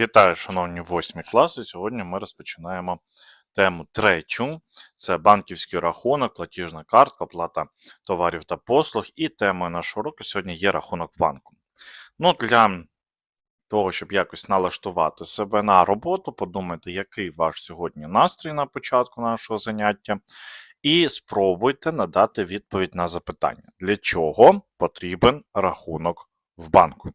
Вітаю, шановні восьмі класи. Сьогодні ми розпочинаємо тему третю. Це банківський рахунок, платіжна картка, оплата товарів та послуг. І темою нашого уроку сьогодні є рахунок банку. Ну, для того, щоб якось налаштувати себе на роботу, подумайте, який ваш сьогодні настрій на початку нашого заняття. І спробуйте надати відповідь на запитання, для чого потрібен рахунок в банку.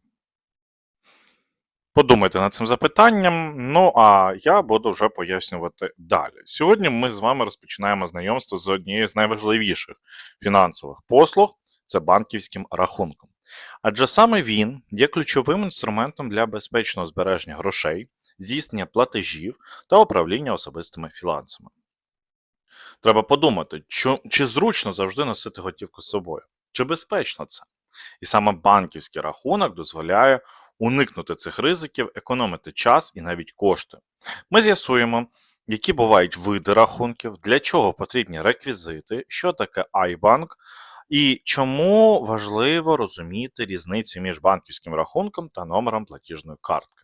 Подумайте над цим запитанням, ну а я буду вже пояснювати далі. Сьогодні ми з вами розпочинаємо знайомство з однією з найважливіших фінансових послуг це банківським рахунком. Адже саме він є ключовим інструментом для безпечного збереження грошей, здійснення платежів та управління особистими фінансами. Треба подумати, чи, чи зручно завжди носити готівку з собою, чи безпечно це. І саме банківський рахунок дозволяє уникнути цих ризиків, економити час і навіть кошти. Ми з'ясуємо, які бувають види рахунків, для чого потрібні реквізити, що таке iBank і чому важливо розуміти різницю між банківським рахунком та номером платіжної картки.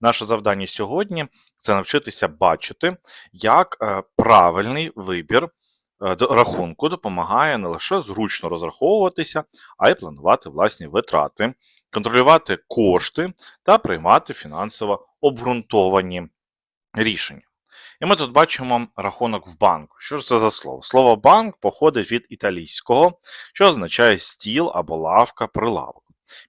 Наше завдання сьогодні це навчитися бачити, як е, правильний вибір рахунку допомагає не лише зручно розраховуватися, а й планувати власні витрати, контролювати кошти та приймати фінансово обґрунтовані рішення. І ми тут бачимо рахунок в банку. Що ж це за слово? Слово банк походить від італійського, що означає стіл або лавка прилавок.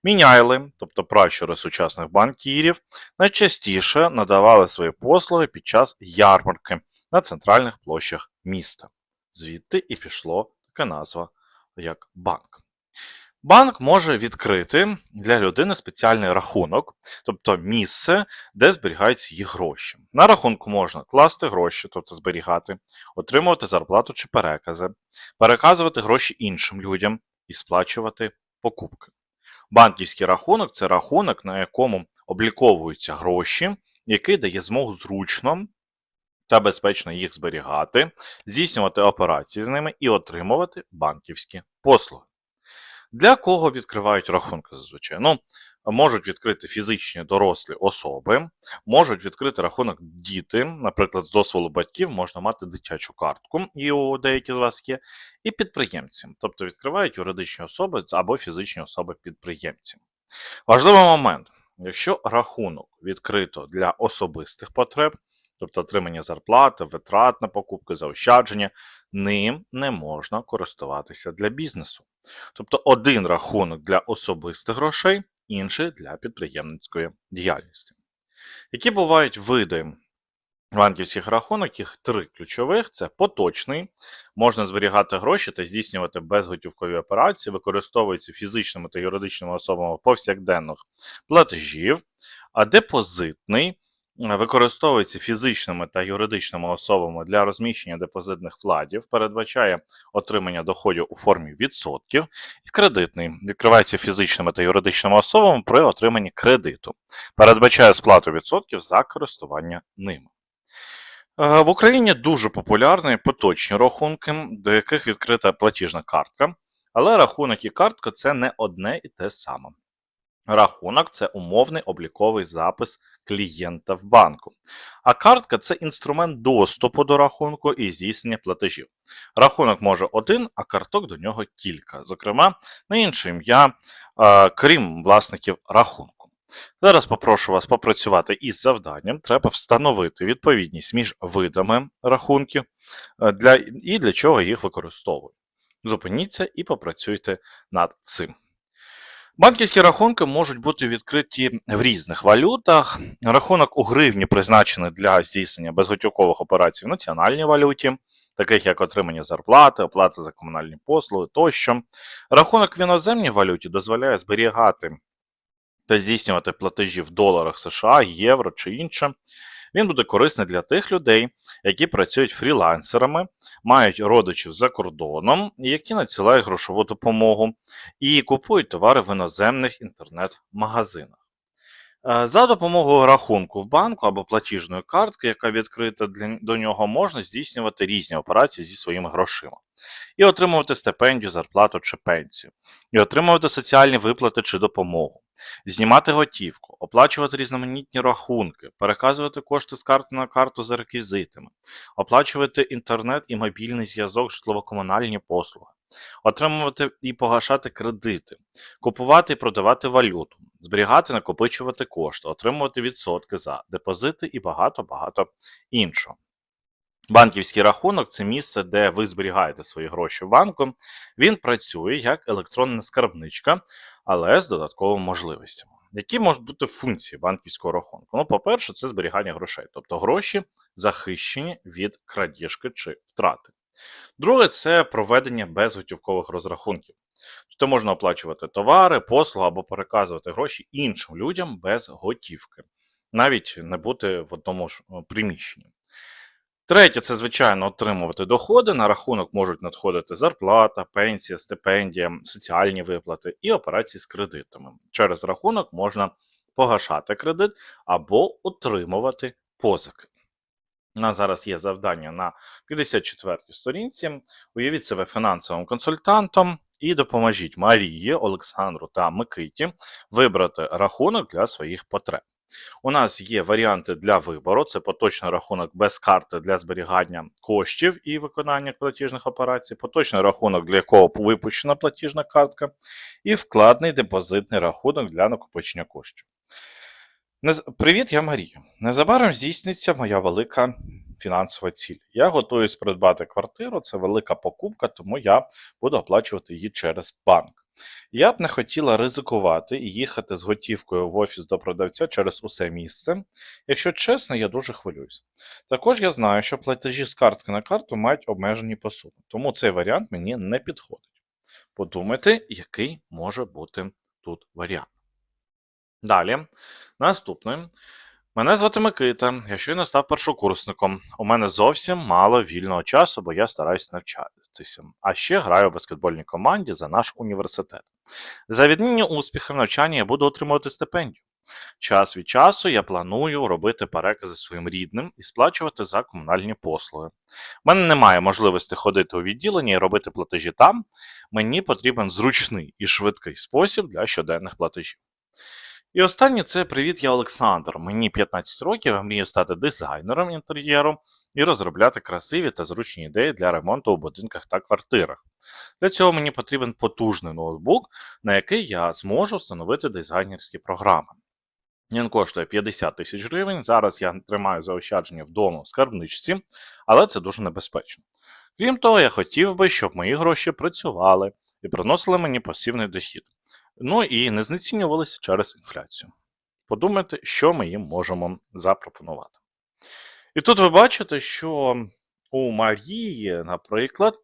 Міняйли, тобто пращури сучасних банкірів, найчастіше надавали свої послуги під час ярмарки на центральних площах міста. Звідти і пішло така назва як банк. Банк може відкрити для людини спеціальний рахунок, тобто місце, де зберігаються її гроші. На рахунку можна класти гроші, тобто зберігати, отримувати зарплату чи перекази, переказувати гроші іншим людям і сплачувати покупки. Банківський рахунок це рахунок, на якому обліковуються гроші, який дає змогу зручно та безпечно їх зберігати, здійснювати операції з ними і отримувати банківські послуги. Для кого відкривають рахунки зазвичай? Ну, можуть відкрити фізичні дорослі особи, можуть відкрити рахунок діти, наприклад, з дозволу батьків можна мати дитячу картку, і у деякі з вас є, і підприємці, тобто відкривають юридичні особи або фізичні особи-підприємці. Важливий момент: якщо рахунок відкрито для особистих потреб, тобто отримання зарплати, витрат на покупки, заощадження, ним не можна користуватися для бізнесу. Тобто один рахунок для особистих грошей, інший для підприємницької діяльності. Які бувають види банківських рахунок, їх три ключових: це поточний, можна зберігати гроші та здійснювати безготівкові операції, використовуються фізичними та юридичними особами повсякденних платежів, а депозитний використовується фізичними та юридичними особами для розміщення депозитних вкладів, передбачає отримання доходів у формі відсотків, і кредитний відкривається фізичними та юридичними особами при отриманні кредиту, передбачає сплату відсотків за користування ними. Е, в Україні дуже популярні поточні рахунки, до яких відкрита платіжна картка, але рахунок і картка це не одне і те саме. Рахунок це умовний обліковий запис клієнта в банку. А картка це інструмент доступу до рахунку і здійснення платежів. Рахунок може один, а карток до нього кілька, зокрема, на інше ім'я, крім власників рахунку. Зараз попрошу вас попрацювати із завданням. Треба встановити відповідність між видами рахунків е, для, і для чого їх використовують. Зупиніться і попрацюйте над цим. Банківські рахунки можуть бути відкриті в різних валютах. Рахунок у гривні призначений для здійснення безготівкових операцій в національній валюті, таких як отримання зарплати, оплата за комунальні послуги тощо. Рахунок в іноземній валюті дозволяє зберігати та здійснювати платежі в доларах США, євро чи інше. Він буде корисний для тих людей, які працюють фрілансерами, мають родичів за кордоном, які надсилають грошову допомогу і купують товари в іноземних інтернет-магазинах. Е, За допомогою рахунку в банку або платіжної картки, яка відкрита для, до нього, можна здійснювати різні операції зі своїми грошима. І отримувати стипендію, зарплату чи пенсію, і отримувати соціальні виплати чи допомогу, знімати готівку, оплачувати різноманітні рахунки, переказувати кошти з карти на карту за реквізитами, оплачувати інтернет і мобільний зв'язок, житлово-комунальні послуги, отримувати і погашати кредити, купувати і продавати валюту, зберігати, накопичувати кошти, отримувати відсотки за депозити і багато-багато іншого. Банківський рахунок це місце, де ви зберігаєте свої гроші в банку. Він працює як електронна скарбничка, але з додатковими можливостями. Які можуть бути функції банківського рахунку? Ну, по-перше, це зберігання грошей, тобто гроші захищені від крадіжки чи втрати. Друге, це проведення безготівкових розрахунків. Тобто можна оплачувати товари, послуги або переказувати гроші іншим людям без готівки, навіть не бути в одному ж е, приміщенні. Третє, це, звичайно, отримувати доходи. На рахунок можуть надходити зарплата, пенсія, стипендія, соціальні виплати і операції з кредитами. Через рахунок можна погашати кредит або отримувати позики. У нас зараз є завдання на 54 й сторінці. Уявіть себе фінансовим консультантом і допоможіть Марії, Олександру та Микиті вибрати рахунок для своїх потреб. У нас є варіанти для вибору: це поточний рахунок без карти для зберігання коштів і виконання платіжних операцій, поточний рахунок, для якого випущена платіжна картка, і вкладний депозитний рахунок для накопичення коштів. Привіт, я Марія. Незабаром здійсниться моя велика фінансова ціль. Я готуюсь придбати квартиру, це велика покупка, тому я буду оплачувати її через банк. Я б не хотіла ризикувати і їхати з готівкою в офіс до продавця через усе місце. Якщо чесно, я дуже хвилююсь. Також я знаю, що платежі з картки на карту мають обмежені по тому цей варіант мені не підходить. Подумайте, який може бути тут варіант. Далі, наступний. Мене звати Микита, я щойно став першокурсником. У мене зовсім мало вільного часу, бо я стараюсь навчатися. А ще граю в баскетбольній команді за наш університет. За відмінні успіхи в навчанні я буду отримувати стипендію. Час від часу я планую робити перекази своїм рідним і сплачувати за комунальні послуги. У мене немає можливості ходити у відділення і робити платежі там. Мені потрібен зручний і швидкий спосіб для щоденних платежів. І останнє це привіт, я Олександр. Мені 15 років, мрію стати дизайнером інтер'єру і розробляти красиві та зручні ідеї для ремонту у будинках та квартирах. Для цього мені потрібен потужний ноутбук, на який я зможу встановити дизайнерські програми. Він коштує 50 тисяч гривень. Зараз я тримаю заощадження вдома в скарбничці, але це дуже небезпечно. Крім того, я хотів би, щоб мої гроші працювали і приносили мені пасивний дохід. Ну і не знецінювалися через інфляцію. Подумайте, що ми їм можемо запропонувати. І тут ви бачите, що у Марії, наприклад,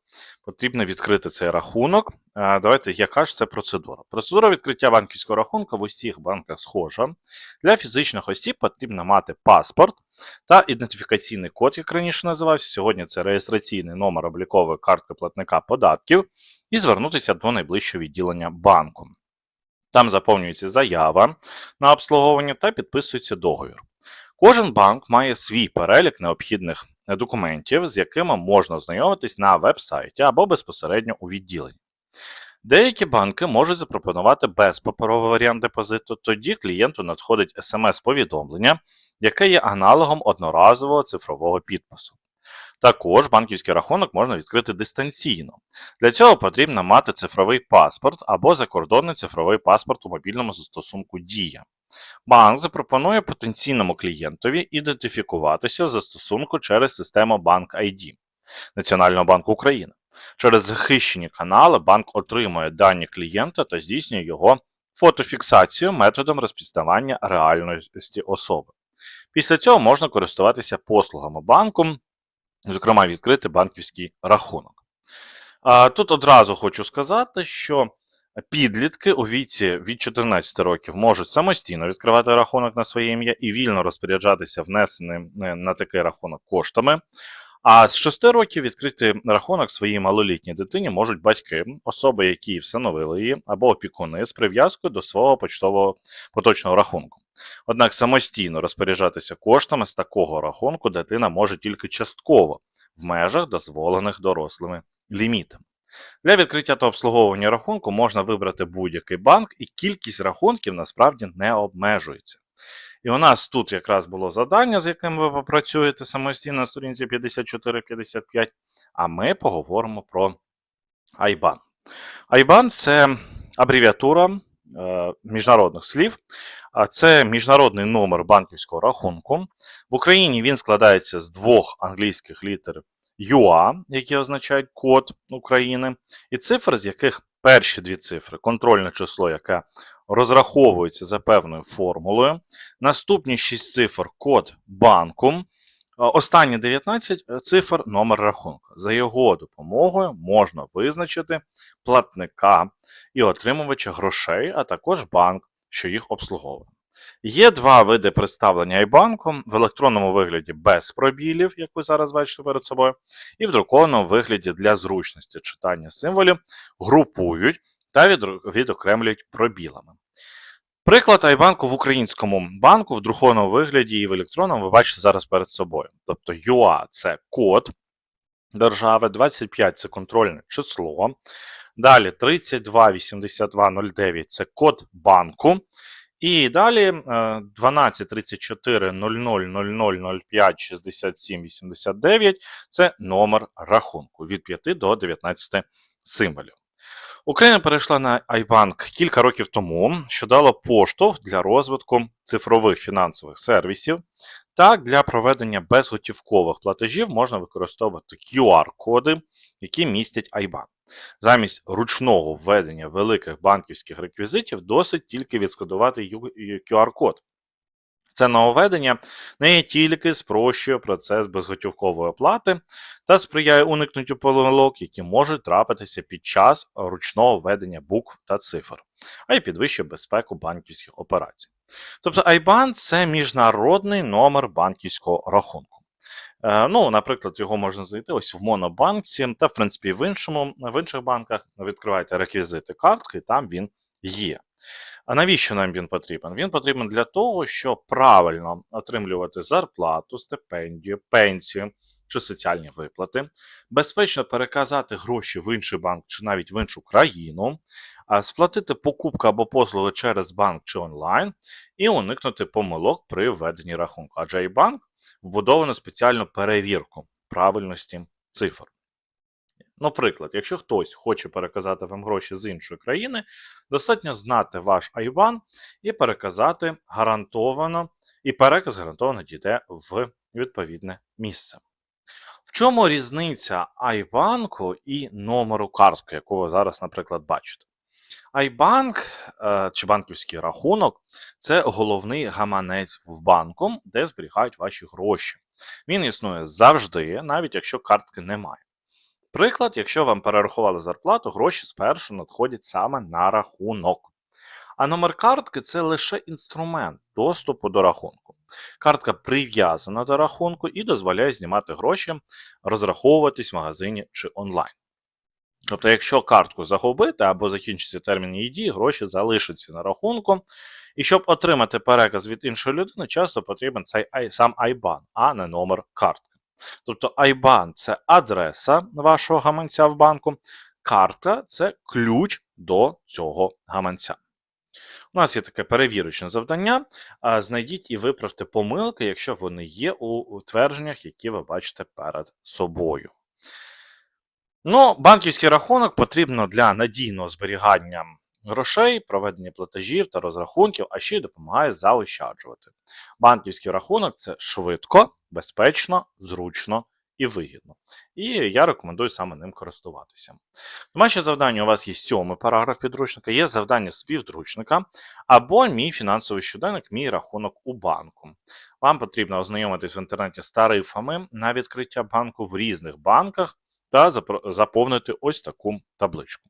потрібно відкрити цей рахунок. Давайте, яка ж це процедура? Процедура відкриття банківського рахунку в усіх банках схожа. Для фізичних осіб потрібно мати паспорт та ідентифікаційний код, як раніше називався. Сьогодні це реєстраційний номер облікової картки платника податків, і звернутися до найближчого відділення банку. Там заповнюється заява на обслуговування та підписується договір. Кожен банк має свій перелік необхідних документів, з якими можна ознайомитись на веб-сайті або безпосередньо у відділенні. Деякі банки можуть запропонувати безпаперовий варіант депозиту, тоді клієнту надходить смс-повідомлення, яке є аналогом одноразового цифрового підпису. Також банківський рахунок можна відкрити дистанційно. Для цього потрібно мати цифровий паспорт або закордонний цифровий паспорт у мобільному застосунку Дія. Банк запропонує потенційному клієнтові ідентифікуватися в застосунку через систему Банк ID Національного банку України. Через захищені канали банк отримує дані клієнта та здійснює його фотофіксацію методом розпізнавання реальності особи. Після цього можна користуватися послугами банку, зокрема відкрити банківський рахунок. Тут одразу хочу сказати, що підлітки у віці від 14 років можуть самостійно відкривати рахунок на своє ім'я і вільно розпоряджатися внесеним е, на такий рахунок коштами. А з 6 років відкрити рахунок своїй малолітній дитині можуть батьки, особи, які встановили її, або опікуни з прив'язкою до свого почтового поточного рахунку. Однак самостійно розпоряджатися коштами з такого рахунку дитина може тільки частково в межах дозволених дорослими лімітами. Для відкриття та обслуговування рахунку можна вибрати будь-який банк, і кількість рахунків насправді не обмежується. І у нас тут якраз було завдання, з яким ви попрацюєте самостійно на сторінці 54-55, а ми поговоримо про IBAN. IBAN – це абревіатура е, міжнародних слів, а це міжнародний номер банківського рахунку. В Україні він складається з двох англійських літер UA, які означають код України, і цифр, з яких перші дві цифри контрольне число, яке розраховується за певною формулою. Наступні 6 цифр код банку. Е, Останні 19 цифр номер рахунку. За його допомогою можна визначити платника і отримувача грошей, а також банк, що їх обслуговує. Є два види представлення iBanку в електронному вигляді без пробілів, як ви зараз бачите перед собою, і в друкованому вигляді для зручності читання символів групують та відокремлюють пробілами. Приклад iBanку в українському банку в друкованому вигляді і в електронному ви бачите зараз перед собою. Тобто UA – це код держави, 25 це контрольне число. Далі 328209 це код банку. І далі е, 12 34 00 00 05 67 89 це номер рахунку від 5 до 19 символів. Україна перейшла на iBank кілька років тому, що дало поштовх для розвитку цифрових фінансових сервісів. Так, для проведення безготівкових платежів можна використовувати QR-коди, які містять IBAN. Замість ручного введення великих банківських реквізитів досить тільки відсканувати ю- QR-код. Це нововведення не тільки спрощує процес безготівкової оплати та сприяє уникненню помилок, які можуть трапитися під час ручного введення букв та цифр, а й підвищує безпеку банківських операцій. Тобто IBAN – це міжнародний номер банківського рахунку. Е, Ну, наприклад, його можна знайти ось в Монобанці, та, в принципі, в іншому, в інших банках відкриваєте реквізити картки, і там він є. А навіщо нам він потрібен? Він потрібен для того, щоб правильно отримлювати зарплату, стипендію, пенсію чи соціальні виплати, безпечно переказати гроші в інший банк чи навіть в іншу країну, сплатити покупку або послуги через банк чи онлайн, і уникнути помилок при введенні рахунку. Адже і банк вбудовано спеціальну перевірку правильності цифр. Наприклад, якщо хтось хоче переказати вам гроші з іншої країни, достатньо знати ваш IBAN і переказати гарантовано, і переказ гарантовано дійде в відповідне місце. В чому різниця iBank і номеру картки, яку ви зараз, наприклад, бачите? iBank е, чи банківський рахунок це головний гаманець в банку, де зберігають ваші гроші. Він існує завжди, навіть якщо картки немає. Приклад, якщо вам перерахували зарплату, гроші спершу надходять саме на рахунок. А номер картки це лише інструмент доступу до рахунку. Картка прив'язана до рахунку і дозволяє знімати гроші, розраховуватись в магазині чи онлайн. Тобто, якщо картку загубити або закінчиться термін її дії, гроші залишаться на рахунку. І щоб отримати переказ від іншої людини, часто потрібен цей сам IBAN, а не номер картки. Тобто IBAN – це адреса вашого гаманця в банку, карта це ключ до цього гаманця. У нас є таке перевірочне завдання. Знайдіть і виправте помилки, якщо вони є у твердженнях, які ви бачите перед собою. Ну, банківський рахунок потрібно для надійного зберігання грошей, проведення платежів та розрахунків, а ще й допомагає заощаджувати. Банківський рахунок це швидко, безпечно, зручно і вигідно. І я рекомендую саме ним користуватися. Домашнє завдання у вас є сьомий параграф підручника, є завдання співдручника або мій фінансовий щоденник, мій рахунок у банку. Вам потрібно ознайомитись в інтернеті з тарифами на відкриття банку в різних банках та заповнити ось таку табличку.